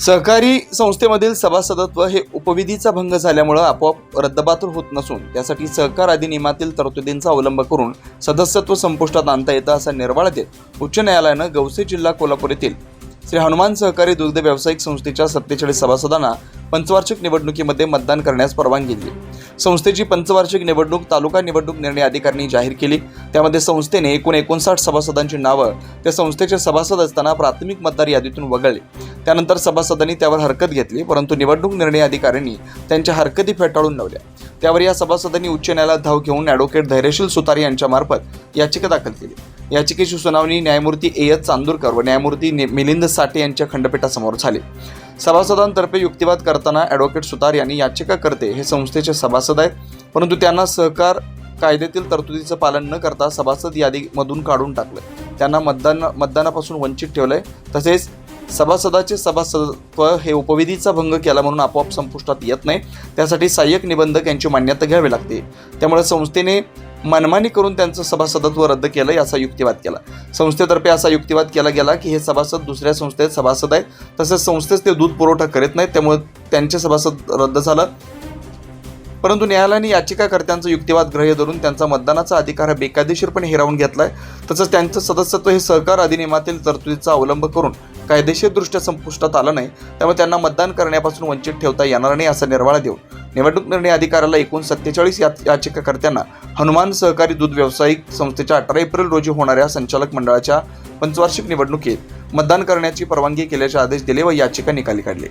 सहकारी संस्थेमधील सभासदत्व हे उपविधीचा भंग झाल्यामुळं आपोआप रद्दबातल होत नसून त्यासाठी सहकार अधिनियमातील तरतुदींचा अवलंब करून सदस्यत्व संपुष्टात आणता येतं असा निर्वाळा देत उच्च न्यायालयानं गवसे जिल्हा कोल्हापूर येथील श्री हनुमान सहकारी दुग्ध व्यावसायिक संस्थेच्या सत्तेचाळीस सभासदांना पंचवार्षिक निवडणुकीमध्ये मतदान करण्यास परवानगी दिली. संस्थेची पंचवार्षिक निवडणूक तालुका निवडणूक निर्णय अधिकाऱ्यांनी जाहीर केली. त्यामध्ये संस्थेने एकूण एकोणसाठ सभासदांची नावं त्या संस्थेचे सभासद असताना प्राथमिक मतदार यादीतून वगळली. त्यानंतर सभासदांनी त्यावर हरकत घेतली परंतु निवडणूक निर्णय अधिकाऱ्यांनी त्यांच्या हरकती फेटाळून लावल्या. त्यावर या सभासदांनी उच्च न्यायालयात धाव घेऊन ॲडव्होकेट धैर्यशील सुतार यांच्यामार्फत याचिका दाखल केली. याचिकेची सुनावणी न्यायमूर्ती ए. एस. चांदूरकर व न्यायमूर्ती मिलिंद साठे यांच्या खंडपीठासमोर झाली. सभासदांतर्फे युक्तिवाद करताना ॲडव्होकेट सुतार यांनी याचिकाकर्ते हे संस्थेचे सभासद आहेत परंतु त्यांना सहकार कायद्यातील तरतुदीचं पालन न करता सभासद यादीमधून काढून टाकलं त्यांना मतदान मतदानापासून वंचित ठेवलं आहे तसेच सभासदाचे सभासदत्व हे उपविधीचा भंग केला म्हणून आपोआप संपुष्टात येत नाही. त्यासाठी सहाय्यक निबंधक यांची मान्यता घ्यावी लागते. त्यामुळे संस्थेने मनमानी करून त्यांचं सभासदत्व रद्द केलं याचा युक्तिवाद केला. संस्थेतर्फे असा युक्तिवाद केला गेला की हे सभासद दुसऱ्या संस्थेत सभासद आहेत. तसेच संस्थेच ते दूध पुरवठा करीत नाहीत. त्यामुळे त्यांचे सभासद रद्द झालं. परंतु न्यायालयाने याचिकाकर्त्यांचा युक्तिवाद ग्राह्य धरून त्यांचा मतदानाचा अधिकार हा बेकायदेशीरपणे हिरावून घेतला आहे तसंच त्यांचं सदस्यत्व हे सहकार अधिनियमातील तरतुदीचा अवलंब करून कायदेशीरदृष्ट्या संपुष्टात आलं नाही त्यामुळे त्यांना मतदान करण्यापासून वंचित ठेवता येणार नाही असा निर्वाळा देऊन निवडणूक निर्णय अधिकाऱ्याला एकूण सत्तेचाळीस या याचिकाकर्त्यांना हनुमान सहकारी दूध व्यावसायिक संस्थेच्या अठरा एप्रिल रोजी होणाऱ्या संचालक मंडळाच्या पंचवार्षिक निवडणुकीत मतदान करण्याची परवानगी केल्याचे आदेश दिले व याचिका निकाली काढली.